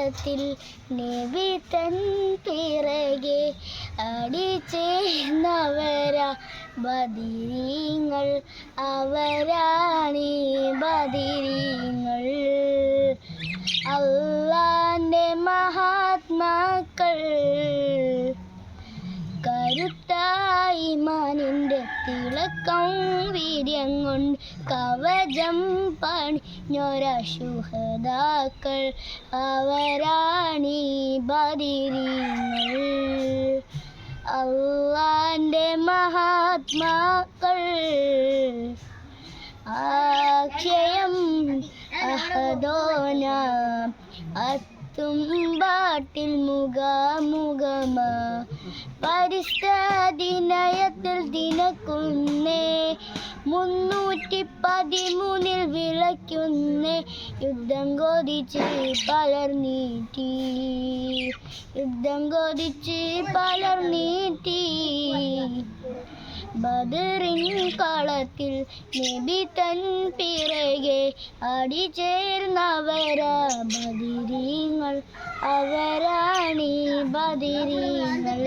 കാലത്തിൽ നബി തൻ പിറകെ അടിച്ചേർന്നവരാ. ബദിരീങ്ങൾ അവരാണീ ബദിരീങ്ങൾ. അള്ളാന്റെ മഹാത്മാക്കൾ തിളക്കം വീര്യം കൊണ്ട് കവചം പണിഞ്ഞൊരശുഹതാക്കൾ അവരാണി ബദിരീങ്ങൾ. അള്ളാന്റെ മഹാത്മാക്കൾ. അക്ഷയം അഹദോനാം. അത്തുമ്പാട്ടിൽ മുഖാമുഖമാ. പരിസ്ഥിതിനയത്തിൽ ദിനക്കുന്നേ. മുന്നൂറ്റി പതിമൂന്നിൽ വിളയ്ക്കുന്നേ. യുദ്ധം കൊതിച്ച് പലർ നീട്ടി. യുദ്ധം കൊതിച്ച് പലർ നീട്ടി. ബദറിൻ കളത്തിൽ നബി തൻ പിറകെ അടിചേർന്നവരാ ബദിരീങ്ങൾ അവരാണീ ബദിരീങ്ങൾ